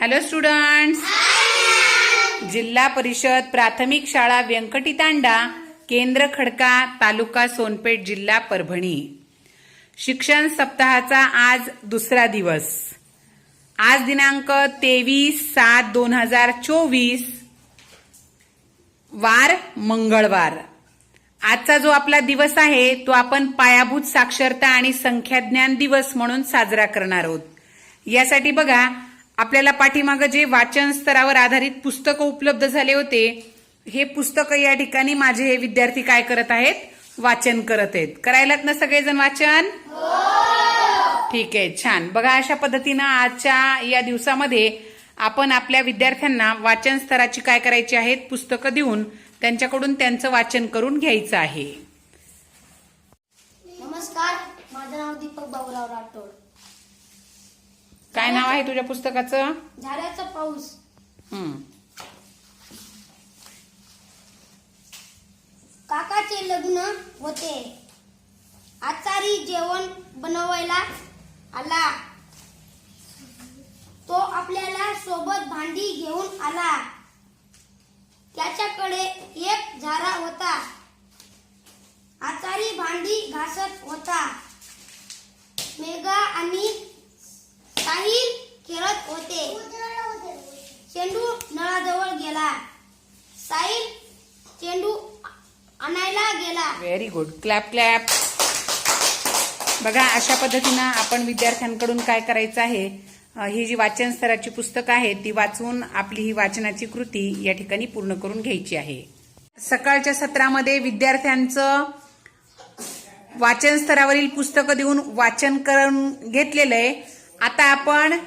Hello students जिल्हा परिषद प्राथमिक शाळा व्यंकटी तांडा केंद्र खडका तालुका सोनपेठ जिल्हा परभणी. शिक्षण सप्ताहाचा आज दुसरा दिवस. आज दिनांक तेवीस सात दोन हजार चोवीस वार मंगळवार. आजचा जो आपला दिवस आहे तो आपण पायाभूत साक्षरता आणि संख्याज्ञान दिवस म्हणून साजरा करणार आहोत. यासाठी बघा आपल्याला पाठीमागं जे वाचन स्तरावर आधारित पुस्तकं उपलब्ध झाले होते हे पुस्तकं या ठिकाणी माझे हे विद्यार्थी काय करत आहेत? वाचन करत आहेत. करायलात ना सगळेजण वाचन? ठीक आहे छान. बघा अशा पद्धतीनं आजच्या या दिवसामध्ये आपण आपल्या विद्यार्थ्यांना वाचन स्तराची काय करायची आहेत पुस्तकं देऊन त्यांच्याकडून त्यांचं वाचन करून घ्यायचं आहे. नमस्कार माझं नाव दीपक बाबूराव राठोड. काय नाव आहे तुझ्या पुस्तकाचं? झाडाचा पाऊस. काकाचे लग्न होते. आचारी जेवण बनवायला आला. तो आपल्याला सोबत भांडी घेऊन आला. त्याच्याकडे एक झारा होता. आचारी भांडी घासत होता. मेघा आणि साहिल खेळत होते. चेंडू नळाजवळ गेला. साहिल चेंडू आणायला गेला. व्हेरी गुड क्लॅप क्लॅप बघा अशा पद्धतीनं आपण विद्यार्थ्यांकडून काय करायचं आहे? ही जी वाचन स्तराची पुस्तकं आहेत ती वाचून आपली ही वाचनाची कृती या ठिकाणी पूर्ण करून घ्यायची आहे. सकाळच्या सत्रामध्ये विद्यार्थ्यांचं वाचन स्तरावरील पुस्तकं देऊन वाचन करून घेतलेलं आहे. आता आपण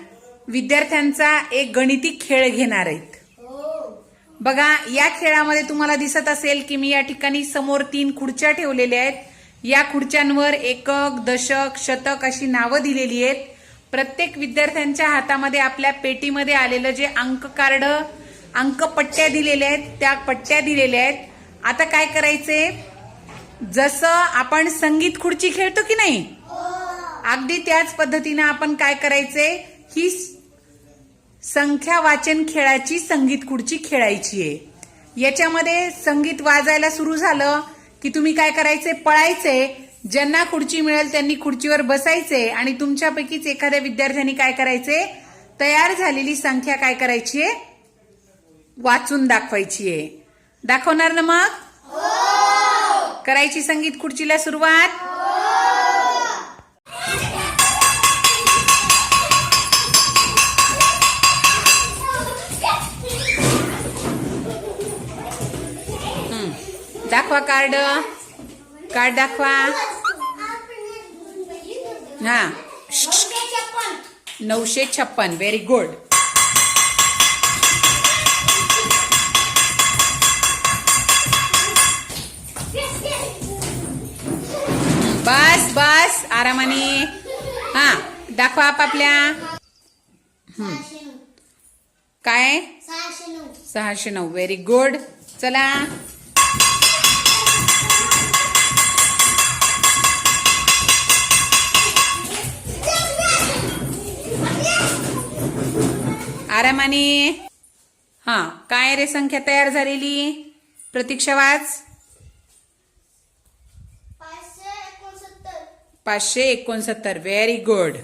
विद्यार्थ्यांचा एक गणिती खेळ घेणार आहेत. बघा या खेळामध्ये तुम्हाला दिसत असेल की मी या ठिकाणी समोर तीन खुर्च्या ठेवलेल्या आहेत. या खुर्च्यांवर एकक दशक शतक अशी नावं दिलेली आहेत. प्रत्येक विद्यार्थ्यांच्या हातामध्ये आपल्या पेटीमध्ये आलेलं जे अंक कार्ड अंक पट्ट्या दिलेल्या आहेत त्या पट्ट्या दिलेल्या आहेत. आता काय करायचे जसं आपण संगीत खुर्ची खेळतो की नाही? अगदी त्याच पद्धतीनं आपण काय करायचे ही संख्या वाचन खेळाची संगीत खुर्ची खेळायची आहे. याच्यामध्ये संगीत वाजायला सुरू झालं की तुम्ही काय करायचे पळायचे ज्यांना खुर्ची मिळेल त्यांनी खुर्चीवर बसायचे आणि तुमच्यापैकीच एखाद्या विद्यार्थ्यांनी काय करायचे तयार झालेली संख्या काय करायची आहे? वाचून दाखवायची आहे. दाखवणार ना मग? हो! करायची संगीत खुर्चीला सुरुवात? दाखवा कार्ड कार्ड दाखवा. हा. नऊशे छप्पन. व्हेरी गुड बस बस आरामाने. हा दाखवा आपापल्या काय? सहाशे नऊ. सहाशे नऊ. व्हेरी गुड चला. आरामाने. हा काय रे संख्या तयार झालेली? प्रतीक्षा वाच. पाचशे एकोणसत्तर. व्हेरी गुड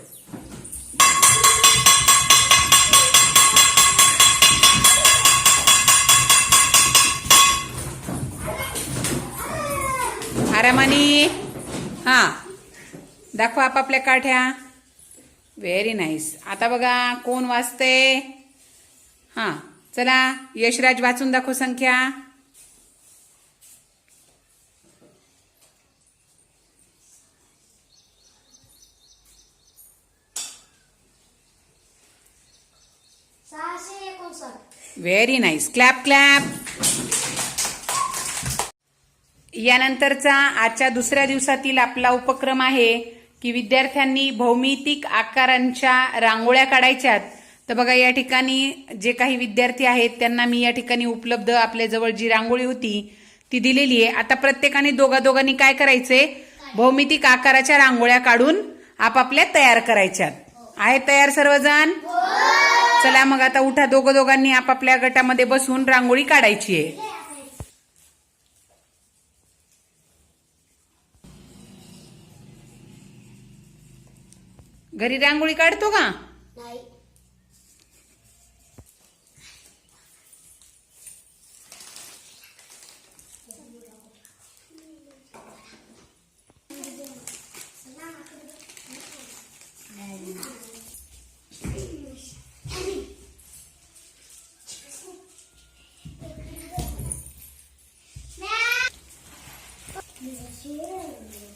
आरामानी. हा दाखवा आपापल्या काठ्या. व्हेरी नाईस आता बघा कोण वाचते हा चला यशराज वाचून दाखव संख्या. व्हेरी नाईस क्लॅप क्लॅप यानंतरचा आजच्या दुसऱ्या दिवसातील आपला उपक्रम आहे की विद्यार्थ्यांनी भौमितिक आकारांच्या रांगोळ्या काढायच्यात. तर बघा या ठिकाणी जे काही विद्यार्थी आहेत त्यांना मी या ठिकाणी उपलब्ध आपल्याजवळ जी रांगोळी होती ती दिलेली आहे. आता प्रत्येकाने दोघा दोघांनी काय करायचंय? भौमितिक आकाराच्या रांगोळ्या काढून आपापल्या तयार करायच्यात. आहे तयार सर्वजण? चला मग आता उठा दोघं दोघांनी आपापल्या गटामध्ये बसून रांगोळी काढायची आहे. घरी रांगोळी काढतो का?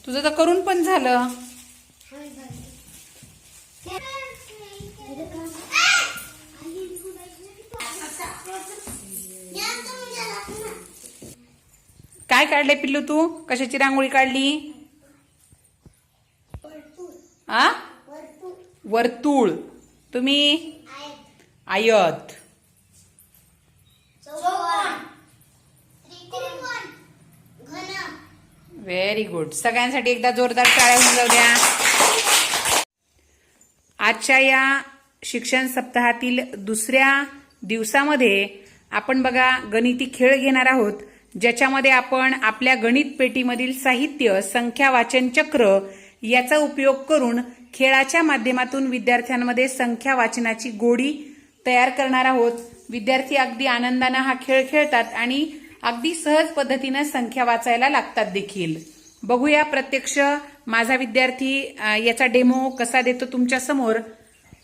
तुझं तर करून पण झालं. काय काढले पिल्लू तू? कशाची रांगोळी काढली? आ? वर्तुळ. तुम्ही? आयत. व्हेरी गुड सगळ्यांसाठी एकदा जोरदार टाळ्या होऊन जाऊ द्या. आजच्या या शिक्षण सप्ताहातील दुसऱ्या दिवसामध्ये आपण बघा गणिती खेळ घेणार आहोत. ज्याच्यामध्ये आपण आपल्या गणित पेटीमधील साहित्य संख्या वाचन चक्र याचा उपयोग करून खेळाच्या माध्यमातून विद्यार्थ्यांमध्ये संख्या वाचनाची गोडी तयार करणार आहोत. विद्यार्थी अगदी आनंदानं हा खेळ खेळतात आणि अगदी सहज पद्धतीनं संख्या वाचायला लागतात देखील. बघूया प्रत्यक्ष माझा विद्यार्थी याचा डेमो कसा देतो तुमच्यासमोर.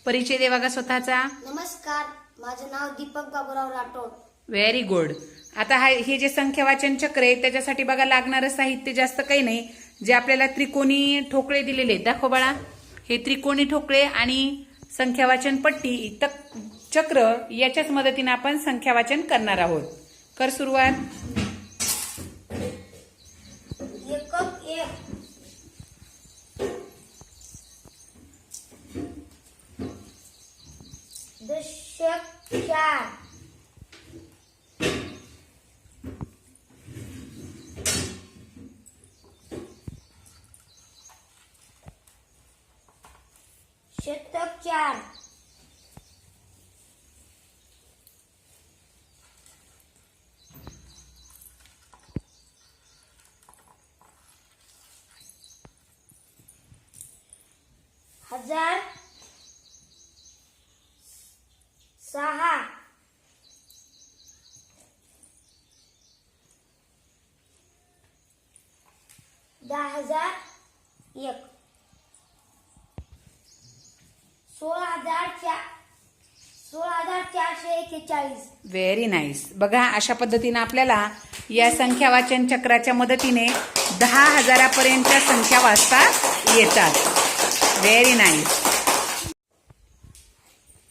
परिचय दे बघा स्वतःचा. नमस्कार माझं नाव दीपक बाबूराव राठोड. व्हेरी गुड आता हा हे जे संख्या वाचन चक्र आहे त्याच्यासाठी बघा लागणारं साहित्य जास्त काही नाही. जे आपल्याला त्रिकोणी ठोकळे दिलेले आहेत. दाखव बाळा. हे त्रिकोणी ठोकळे आणि संख्या वाचन पट्टी तक- चक्र याच्याच मदतीने आपण संख्या वाचन करणार आहोत. कर सुरुवात एकक एक दशक चार शतक चार हजार सहा. दहा हजार एक. सोळा हजार चार सोळा हजार चारशे एक्केचाळीस. व्हेरी नाईस बघा अशा पद्धतीने आपल्याला या संख्या वाचन चक्राच्या मदतीने दहा हजारापर्यंतच्या संख्या वाचता येतात. व्हेरी नाईस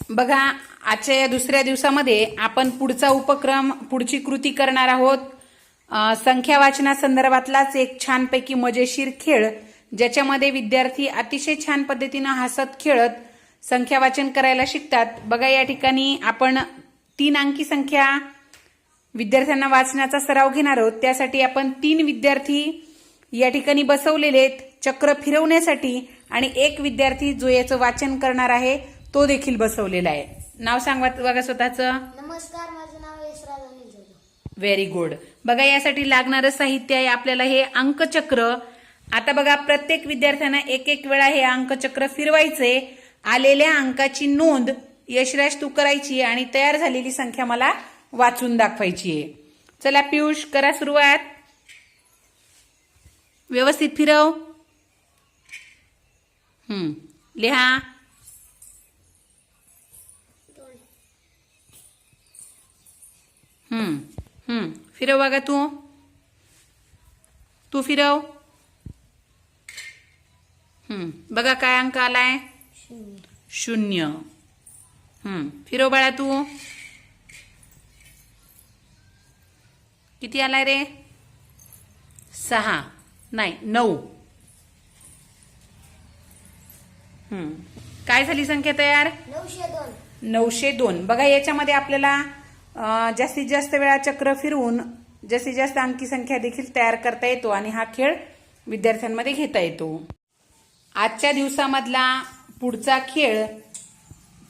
बघा आजच्या या दुसऱ्या दिवसामध्ये आपण पुढचा उपक्रम पुढची कृती करणार आहोत. संख्या वाचनासंदर्भातलाच एक छानपैकी मजेशीर खेळ ज्याच्यामध्ये विद्यार्थी अतिशय छान पद्धतीनं हसत खेळत संख्या वाचन करायला शिकतात. बघा या ठिकाणी आपण तीन अंकी संख्या विद्यार्थ्यांना वाचण्याचा सराव घेणार आहोत. त्यासाठी आपण तीन विद्यार्थी या ठिकाणी बसवलेले आहेत. चक्र फिरवण्यासाठी आणि एक विद्यार्थी जो याचं वाचन करणार आहे तो देखील बसवलेला आहे. नाव सांगा बघा स्वतःचं. नमस्कार माझं नाव यशराज अनिल जाधव व्हेरी गुड बघा यासाठी लागणारं साहित्य आहे आपल्याला हे अंकचक्र. आता बघा प्रत्येक विद्यार्थ्यांना एक एक वेळा हे अंकचक्र फिरवायचे आलेल्या अंकाची नोंद यशराज तू करायची आणि तयार झालेली संख्या मला वाचून दाखवायची आहे. चला पियुष करा सुरुवात. व्यवस्थित फिरव. लिहा. हम्म. हम्म. फिरव बघा तू. तू फिरव. हम्म. बघा काय अंक आलाय. शून्य. हम्म. फिरव बाळा तू. किती आलाय रे? सहा. नाही नऊ. हम्म. काय झाली संख्या तयार नऊशे दोन. नऊशे दोन. बघा याच्यामध्ये आपल्याला जास्तीत जास्त वेळा चक्र फिरवून जास्तीत जास्त अंकी संख्या देखील तयार करता येतो आणि हा खेळ विद्यार्थ्यांमध्ये घेता येतो. आजच्या दिवसामधला पुढचा खेळ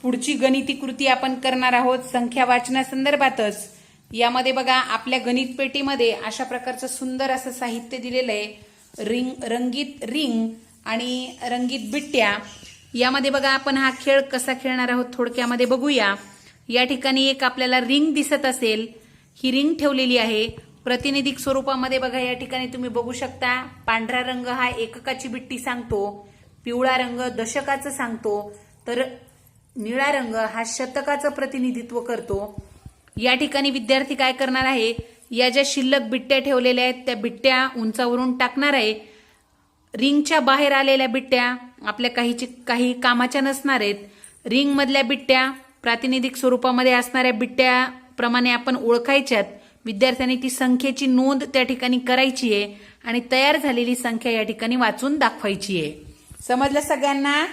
पुढची गणिती कृती आपण करणार आहोत संख्या वाचनासंदर्भातच यामध्ये बघा आपल्या गणित पेटीमध्ये अशा प्रकारचं सुंदर असं साहित्य दिलेलं आहे. रिंग रंगीत रिंग आणि रंगीत बिट्ट्या यामध्ये बघा आपण हा खेळ कसा खेळणार आहोत थोडक्यामध्ये बघूया. या ठिकाणी एक आपल्याला रिंग दिसत असेल. ही रिंग ठेवलेली आहे. प्रतिनिधिक स्वरूपामध्ये बघा या ठिकाणी तुम्ही बघू शकता. पांढरा रंग हा एककाची बिट्टी सांगतो. पिवळा रंग दशकाचं सांगतो. तर निळा रंग हा शतकाचं प्रतिनिधित्व करतो. या ठिकाणी विद्यार्थी काय करणार आहे? या ज्या शिल्लक बिट्ट्या ठेवलेल्या आहेत त्या बिट्ट्या उंचावरून टाकणार आहे. रिंगच्या बाहेर आलेल्या बिट्ट्या आपल्या काहीची काही कामाच्या नसणार आहेत. रिंगमधल्या बिट्ट्या प्रातिनिधिक स्वरूपामध्ये असणाऱ्या बिट्ट्याप्रमाणे आपण ओळखायच्यात. विद्यार्थ्यांनी ती संख्येची नोंद त्या ठिकाणी करायची आहे आणि तयार झालेली संख्या या ठिकाणी वाचून दाखवायची आहे. समजलं सगळ्यांना?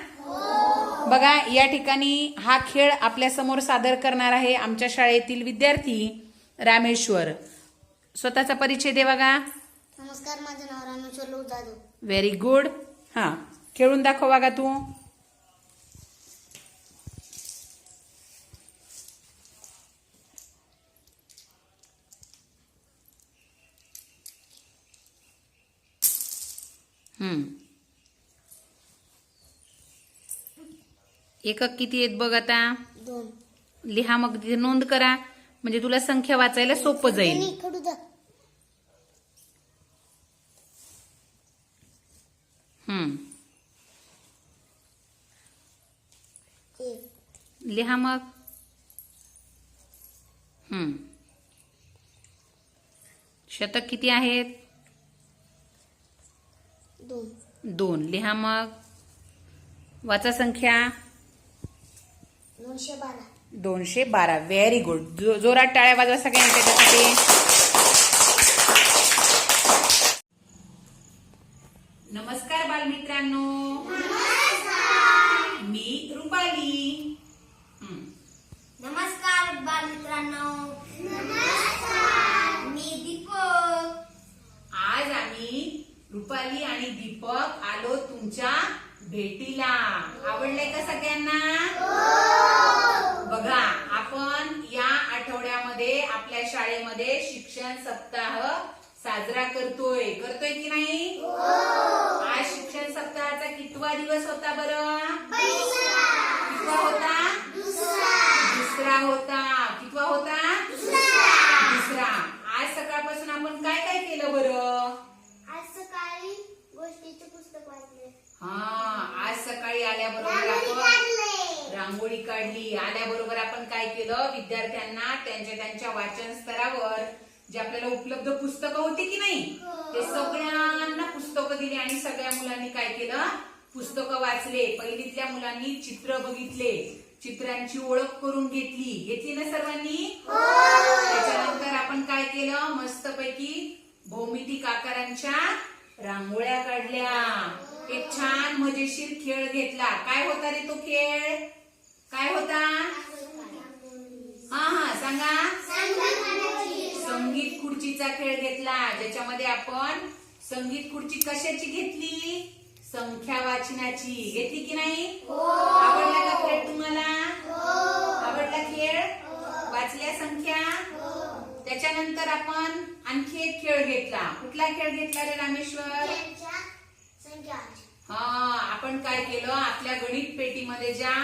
बघा या ठिकाणी हा खेळ आपल्यासमोर सादर करणार आहे आमच्या शाळेतील विद्यार्थी रामेश्वर. स्वतःचा परिचय दे बघा. नमस्कार माझं नाव रामेश्वर लोक जाधव. व्हेरी गुड हा खेळून दाखव बघा तू. हम्म. एकक किती आहेत बघ आता? दोन. लिहा मग तिथे नोंद करा. म्हणजे तुला संख्या वाचायला सोपं जाईल त्यांनी खडू द्या हम्म एक लिहा मग. शतक किती आहेत? दोन. दोन. लिहा मग. वाचा संख्या. दोनशे बारा. दोनशे बारा. व्हेरी गुड जो, जोरात टाळ्या वाजवा सगळ्यांनी त्याच्यासाठी नमस्कार बालमित्रांनो मी रुपाली हम्म. नमस्कार बालमित्रांनो नमस्कार मी दीपक आज आम्ही रुपाली आणि दीपक आलो तुमच्या भेटीला आवडलंय का सगळ्यांना बघा आपण या आठवड्यामध्ये आपल्या शाळेमध्ये शिक्षण सप्ताह साजरा करतोय करतोय की नाही आज शिक्षण सप्ताहाचा कितवा दिवस होता बरं? कितवा होता? दुसरा. होता. कितवा होता? दुसरा. आज सकाळपासून आपण काय काय केलं बरं? आज सकाळी गोष्टीचे पुस्तक वाचले. हा आज सकाळी आल्याबरोबर आपण रांगोळी काढली. आल्याबरोबर आपण काय केलं? विद्यार्थ्यांना त्यांच्या त्यांच्या वाचन स्तरावर जे आपल्याला उपलब्ध पुस्तकं होती की नाही ते सगळ्यांना पुस्तकं दिली आणि सगळ्या मुलांनी काय केलं? पुस्तकं वाचले पहिलीतल्या मुलांनी चित्र बघितले चित्रांची ओळख करून घेतली. घेतली ना सर्वांनी? त्याच्यानंतर आपण काय केलं? मस्तपैकी भौमितिक आकारांच्या रांगोळ्या काढल्या. एक छान मजेशीर खेळ घेतला. काय होता रे तो खेळ? काय होता? हा हा सांगा. संगीत खुर्चीचा खेळ घेतला ज्याच्यामध्ये आपण संगीत खुर्ची कशाची घेतली? संख्या वाचनाची. घेतली की नाही? आवडला का खेळ तुम्हाला? आवडला खेळ? वाचल्या संख्या? त्याच्यानंतर आपण आणखी एक खेळ घेतला. कुठला खेळ घेतला रे रामेश्वर? संख्या हा आपण काय केलं? आपल्या गणित पेटीमध्ये ज्या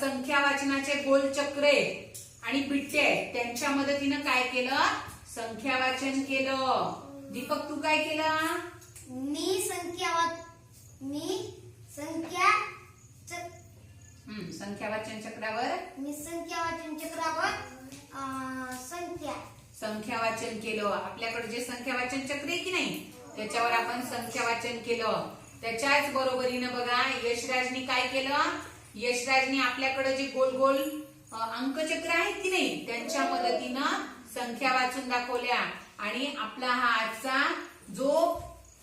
संख्या वाचनाचे गोल चक्र आणि बिट्टे आहेत त्यांच्या मदतीनं काय केलं? संख्या वाचन केलं. दीपक तू काय केलं? मी संख्या मी संख्या संख्या वाचन चक्रावर. मी संख्या वाचन चक्रावर संख्या. संख्या वाचन केलं. आपल्याकडे जे संख्या वाचन चक्र आहे की नाही त्याच्यावर आपण संख्या वाचन केलं. त्याच्याच बरोबरीनं बघा यशराजनी काय केलं? यशराजनी आपल्याकडे जे गोल गोल अंकचक्र आहेत की नाही त्यांच्या मदतीनं संख्या वाचून दाखवल्या. आणि आपला हा आजचा जो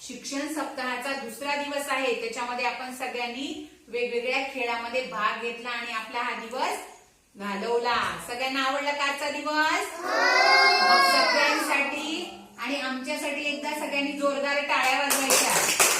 शिक्षण सप्ताहाचा दुसरा दिवस आहे. त्याच्यामध्ये आपण सगळ्यांनी वेगवेगळ्या खेळामध्ये भाग घेतला आणि आपला हा दिवस घालवला. सगळ्यांना आवडला का आजचा दिवस? सगळ्यांसाठी आणि आमच्यासाठी एकदा सगळ्यांनी जोरदार टाळ्या वाजवायच्या.